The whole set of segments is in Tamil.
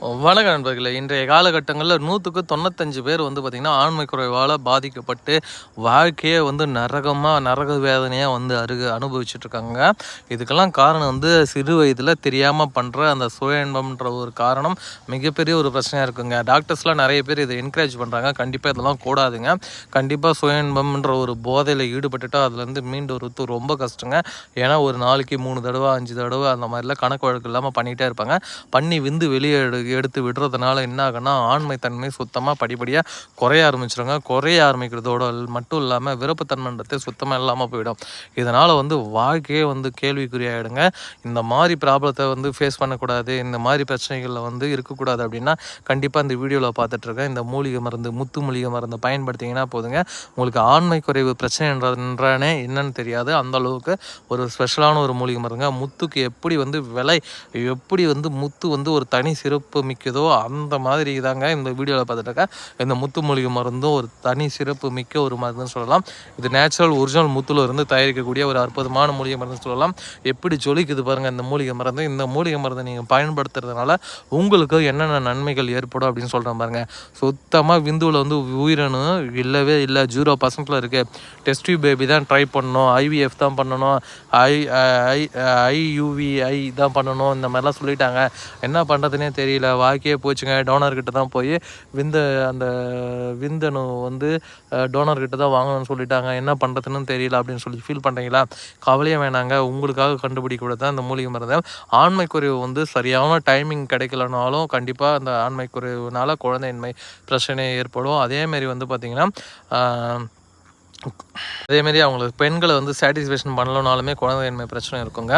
வணக்க நண்பர்களே. இன்றைய காலகட்டங்களில் நூற்றுக்கு தொண்ணூத்தஞ்சு பேர் வந்து பார்த்திங்கன்னா ஆண்மை குறைவால் பாதிக்கப்பட்டு வாழ்க்கையே வந்து நரகமாக நரக வேதனையாக வந்து அருகு அனுபவிச்சுட்ருக்காங்க. இதுக்கெல்லாம் காரணம் வந்து சிறு வயதில் தெரியாமல் பண்ணுற அந்த சுய இன்பம்ன்ற ஒரு காரணம் மிகப்பெரிய ஒரு பிரச்சனையாக இருக்குங்க. டாக்டர்ஸ்லாம் நிறைய பேர் இதை என்கரேஜ் பண்ணுறாங்க கண்டிப்பாக இதெல்லாம் கூடாதுங்க. கண்டிப்பாக சுய இன்பம்ன்ற ஒரு போதையில் ஈடுபட்டுட்டா அதுலேருந்து மீண்டு வருவது ரொம்ப கஷ்டங்க. ஏன்னா ஒரு நாளைக்கு மூணு தடவை அஞ்சு தடவை அந்த மாதிரிலாம் கணக்கு வழக்கு இல்லாமல் பண்ணிகிட்டே இருப்பாங்க. பண்ணி விந்து வெளியே எடுத்து விடுறதுனால என்ன ஆகுன்னா ஆண்மைத்தன்மை சுத்தமாக படிப்படியாக குறைய ஆரம்பிச்சிருங்க. குறைய ஆரம்பிக்கிறதோட மட்டும் இல்லாமல் விருப்பத்தன்மைன்றதே சுத்தமாக இல்லாமல் போயிடும். இதனால் வந்து வாழ்க்கையே வந்து கேள்விக்குறியாயிடுங்க. இந்த மாதிரி ப்ராப்ளத்தை வந்து ஃபேஸ் பண்ணக்கூடாது. இந்த மாதிரி பிரச்சனைகளில் வந்து இருக்கக்கூடாது அப்படின்னா கண்டிப்பாக இந்த வீடியோவில் பார்த்துட்ருக்கேன் இந்த மூலிகை மருந்து முத்து மூலிகை மருந்து பயன்படுத்திங்கன்னா போதுங்க. உங்களுக்கு ஆண்மை குறைவு பிரச்சனைன்றனே என்னன்னு தெரியாது. அந்த அளவுக்கு ஒரு ஸ்பெஷலான ஒரு மூலிகை மருந்துங்க. முத்துக்கு எப்படி வந்து விலை எப்படி வந்து முத்து வந்து ஒரு தனி சிறப்பு மிக்கதோ அந்த மாதிரி தாங்க இந்த வீடியோவில் பார்த்துட்டாக்கா இந்த முத்து மூலிகை மருந்தும் ஒரு தனி சிறப்பு மிக்க ஒரு மருந்துன்னு சொல்லலாம். இது நேச்சுரல் ஒரிஜினல் முத்துல இருந்து தயாரிக்கக்கூடிய ஒரு அற்புதமான மூலிகை மருந்துன்னு சொல்லலாம். எப்படி ஜொலிக்குது பாருங்கள் இந்த மூலிகை மருந்து. இந்த மூலிகை மருந்தை நீங்கள் பயன்படுத்துறதுனால உங்களுக்கு என்னென்ன நன்மைகள் ஏற்படும் அப்படின்னு சொல்கிறேன் பாருங்கள் சுத்தமாக விந்துவில் வந்து உயிரணு இல்லவே இல்லை. ஜீரோ பர்சன்டில் இருக்குது டெஸ்ட் பேபி தான் ட்ரை பண்ணணும். ஐவிஎஃப் தான் பண்ணணும். ஐ ஐ ஐயுவிஐ தான் பண்ணணும். இந்த மாதிரிலாம் சொல்லிட்டாங்க. என்ன பண்ணுறதுனே தெரியல. வாழ்க்கையே போச்சுங்க. டோனர்கிட்ட தான் போய் விந்த அந்த விந்தணு வந்து டோனர்கிட்ட தான் வாங்கணும்னு சொல்லிட்டாங்க. என்ன பண்ணுறதுன்னு தெரியல அப்படின்னு சொல்லி ஃபீல் பண்ணுறீங்களா கவலையே வேணாங்க. உங்களுக்காக கண்டுபிடிக்க தான் இந்த மூலிகை மருந்து. ஆண்மை குறைவு வந்து சரியான டைமிங் கிடைக்கலனாலும் கண்டிப்பாக அந்த ஆண்மை குறைவுனால குழந்தையின்மை பிரச்சனை ஏற்படும். அதேமாரி வந்து பார்த்திங்கன்னா அதேமாரி அவங்களுக்கு பெண்களை வந்து சாட்டிஸ்ஃபேக்ஷன் பண்ணலனாலுமே குழந்தையின்மை பிரச்சனை இருக்குங்க.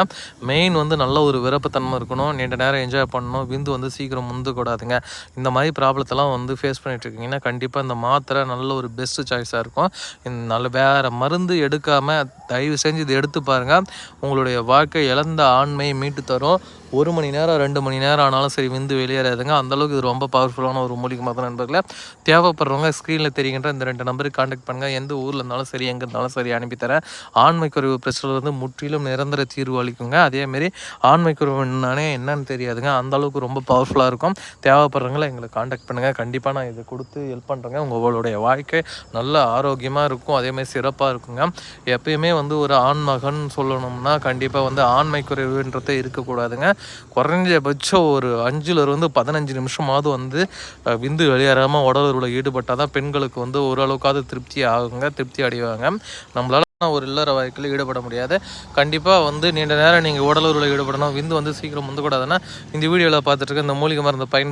மெயின் வந்து நல்ல ஒரு விருப்பத்தன்மை இருக்கணும் நீண்ட நேரம் என்ஜாய் பண்ணணும் விந்து வந்து சீக்கிரம் முந்து கூடாதுங்க இந்த மாதிரி ப்ராப்ளத்தெல்லாம் வந்து ஃபேஸ் பண்ணிட்டு இருக்கீங்கன்னா கண்டிப்பாக இந்த மாத்திரை நல்ல ஒரு பெஸ்ட்டு சாய்ஸாக இருக்கும். இந்த நல்ல வேறு மருந்து எடுக்காமல் தயவு செஞ்சு இது எடுத்து பாருங்கள் உங்களுடைய வாழ்க்கை இழந்த ஆண்மையை மீட்டு தரும். ஒரு மணி நேரம் ரெண்டு மணி நேரம் ஆனாலும் சரி விந்து வெளியேறாதுங்க. அந்தளவுக்கு இது ரொம்ப பவர்ஃபுல்லான ஒரு மூலிகை மருந்து நண்பர்களே தேவைப்படுறவங்க ஸ்க்ரீனில் தெரிகின்ற இந்த ரெண்டு நம்பருக்கு காண்டாக்ட் பண்ணுங்கள் எந்த ஊரில் இருந்தாலும் சரி எங்கே இருந்தாலும் சரி அனுப்பித்தரேன் ஆண்மை குறைவு பிரச்சனை வந்து முற்றிலும் நிரந்தர தீர்வு அளிக்குங்க. அதேமாரி ஆண்மை என்னன்னு தெரியாதுங்க. அந்தளவுக்கு ரொம்ப பவர்ஃபுல்லாக இருக்கும். தேவைப்படுறவங்கள எங்களை காண்டாக்ட் பண்ணுங்கள் கண்டிப்பாக நான் இதை கொடுத்து ஹெல்ப் பண்ணுறேங்க உங்களுடைய வாழ்க்கை நல்ல ஆரோக்கியமாக இருக்கும். அதேமாதிரி சிறப்பாக இருக்குங்க. எப்பயுமே வந்து ஒரு ஆண் மகன் சொல்லணும்னா கண்டிப்பாக வந்து ஆண்மை குறைவுன்றது இருக்கக்கூடாதுங்க. குறைஞ்சபட்சம் ஒரு அஞ்சுலேருந்து பதினஞ்சு நிமிஷமாவது வந்து விந்து வெளியேறாமல் உடல் ஈடுபட்டால் தான் பெண்களுக்கு வந்து ஓரளவுக்காவது திருப்தி ஆகுங்க திருப்தி அடைவாங்க. நம்மளால் ஒரு இல்லற வாழ்க்கையில் ஈடுபட முடியாது. கண்டிப்பாக வந்து நீண்ட நேரம் நீங்கள் உடல் ஈடுபடணும் விந்து வந்து சீக்கிரம் முந்தக்கூடாதுன்னா இந்த வீடியோவில் பார்த்துட்டு இருக்க இந்த மூலிகை மருந்து பயன்படுத்தி